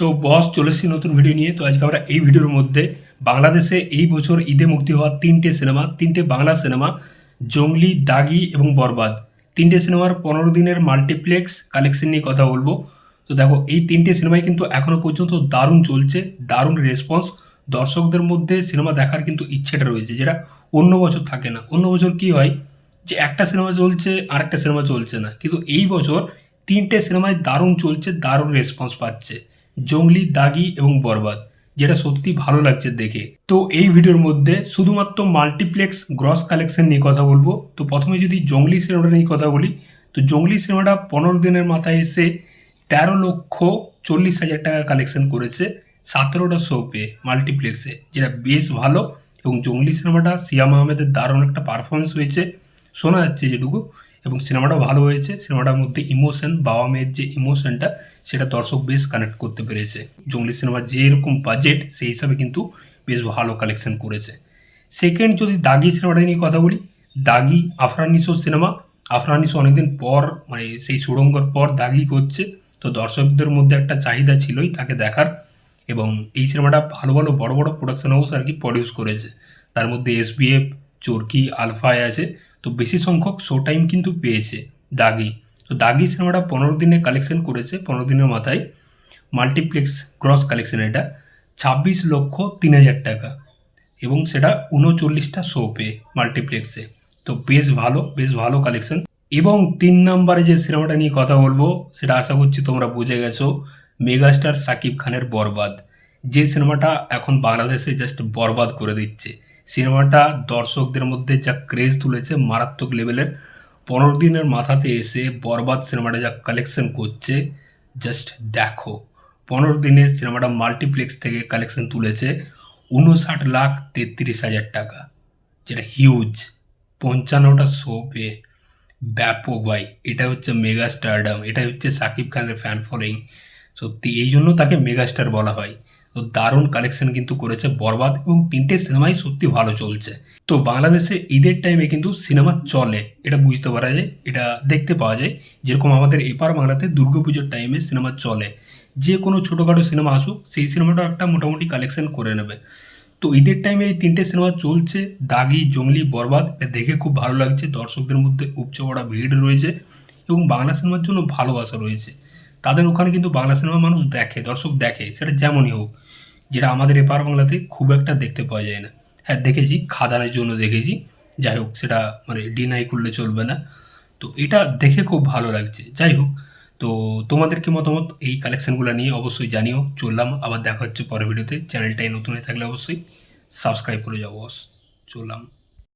তো বস, চলে এসেছি নতুন ভিডিও নিয়ে। তো আজকে আমরা এই ভিডিওর মধ্যে বাংলাদেশে এই বছর ঈদে মুক্তি হওয়া তিনটে সিনেমা তিনটে বাংলা সিনেমা জঙ্গলি, দাগি এবং বরবাদ। তিনটে সিনেমার পনেরো দিনের মাল্টিপ্লেক্স কালেকশন নিয়ে কথা বলব। তো দেখো, এই তিনটে সিনেমাই কিন্তু এখনও পর্যন্ত দারুণ চলছে, দারুণ রেসপন্স দর্শকদের মধ্যে সিনেমা দেখার কিন্তু ইচ্ছেটা রয়েছে, যেটা অন্য বছর থাকে না। অন্য বছর কি হয় যে একটা সিনেমা চলছে আর একটা সিনেমা চলছে না। কিন্তু এই বছর তিনটে সিনেমায় দারুণ চলছে, দারুণ রেসপন্স পাচ্ছে। জঙ্গলি, দাগি এবং বরবাদ, যেটা সত্যি ভালো লাগছে দেখে। তো এই ভিডিওর মধ্যে শুধুমাত্র মাল্টিপ্লেক্স গ্রস কালেকশন নিয়ে কথা বলব। তো প্রথমে যদি জঙ্গলি সিনেমাটা নিয়ে কথা বলি, তো জঙ্গলি সিনেমাটা পনেরো দিনের মাথায় এসে তেরো লক্ষ চল্লিশ হাজার টাকা কালেকশন করেছে সতেরোটা শো পেয়ে মাল্টিপ্লেক্সে যেটা বেশ ভালো। এবং জঙ্গলি সিনেমাটা সিয়াম আহমেদের দারুণ একটা পারফরমেন্স হয়েছে। শোনা যাচ্ছে যেটুকু। এবং সিনেমাটাও ভালো হয়েছে। সিনেমাটার মধ্যে ইমোশন বাবা মেয়ের যে ইমোশনটা সেটা দর্শক বেশ কানেক্ট করতে পেরেছে। জঙ্গলি সিনেমার যেরকম বাজেট সেই হিসাবে কিন্তু বেশ ভালো কালেকশন করেছে। সেকেন্ড যদি দাগি সিনেমাটা নিয়ে কথা বলি, দাগি আফরানিসোর সিনেমা। আফরানিসো অনেকদিন পর মানে সেই সুড়ঙ্গর পর দাগি করছে। তো দর্শকদের মধ্যে একটা চাহিদা ছিলই তাকে দেখার। এবং এই সিনেমাটা ভালো ভালো বড় বড় প্রোডাকশন হাউস আর কি প্রডিউস করেছে। তার মধ্যে এসবিএফ চরকি, আলফায় আছে। তো বেশি সংখ্যক শো টাইম কিন্তু পেয়েছে দাগি। তো দাগি সিনেমাটা পনেরো দিনে কালেকশন করেছে, পনেরো দিনের মাথায়। মাল্টিপ্লেক্স ক্রস কালেকশন এটা। ছাব্বিশ লক্ষ তিন হাজার টাকা। এবং সেটা উনচল্লিশটা শো পেয়ে মাল্টিপ্লেক্সে তো বেশ ভালো বেশ ভালো কালেকশন এবং তিন নম্বরে যে সিনেমাটা নিয়ে কথা বলব, সেটা আশা করছি তোমরা বুঝে গেছো। মেগাস্টার সাকিব খানের বরবাদ। যে সিনেমাটা এখন বাংলাদেশে জাস্ট বরবাদ করে দিচ্ছে, সিনেমাটা দর্শকদের মধ্যে যা ক্রেজ তুলেছে মারাত্মক লেভেলের পনেরো দিনের মাথাতে এসে বরবাদ সিনেমাটা যা কালেকশন করছে জাস্ট দেখো। পনেরো দিনে সিনেমাটা মাল্টিপ্লেক্স থেকে কালেকশন তুলেছে উনষাট লাখ তেত্রিশ হাজার টাকা, যেটা হিউজ পঞ্চান্নটা শো পেয়ে। ব্যাপক ভাই, এটা হচ্ছে মেগা স্টারডাম এটা হচ্ছে সাকিব খানের ফ্যান ফলোয়িং সত্যি, এই জন্য তাকে মেগাস্টার বলা হয়। তো দারুণ কালেকশন কিন্তু করেছে বরবাদ এবং তিনটে সিনেমাই সত্যি ভালো চলছে। তো বাংলাদেশে ঈদের টাইমে কিন্তু সিনেমা চলে, এটা বুঝতে পারা যায়, এটা দেখতে পাওয়া যায়। যেরকম আমাদের এপার বাংলাতে দুর্গাপুজোর টাইমে সিনেমা চলে। যে কোনো ছোটোখাটো সিনেমা আসুক, সেই সিনেমাটা একটা মোটামুটি কালেকশন করে নেবে। তো ঈদের টাইমে এই তিনটে সিনেমা চলছে, দাগি, জঙ্গলি, বরবাদ, এটা দেখে খুব ভালো লাগছে। দর্শকদের মধ্যে উপচে পড়া ভিড় রয়েছে এবং বাংলা সিনেমার জন্য ভালোবাসা রয়েছে। তাদের ওখানে কিন্তু বাংলা সিনেমা মানুষ দেখে, দর্শক দেখে, সেটা যেমনই হোক, যেটা আমাদের এপার বাংলাতে খুব একটা দেখতে পাওয়া যায় না। হ্যাঁ দেখেছি, খাদানের জন্য দেখেছি, যাই হোক, সেটা মানে ডিনাই করলে চলবে না। তো এটা দেখে খুব ভালো লাগছে। যাই হোক, তো তোমাদের কি মতামত? এই কালেকশনগুলো নিয়ে অবশ্যই জানিও। চললাম, আবার দেখা হচ্ছে পরের ভিডিওতে চ্যানেলটাই নতুন হয়ে থাকলে অবশ্যই সাবস্ক্রাইব করে যাব চললাম।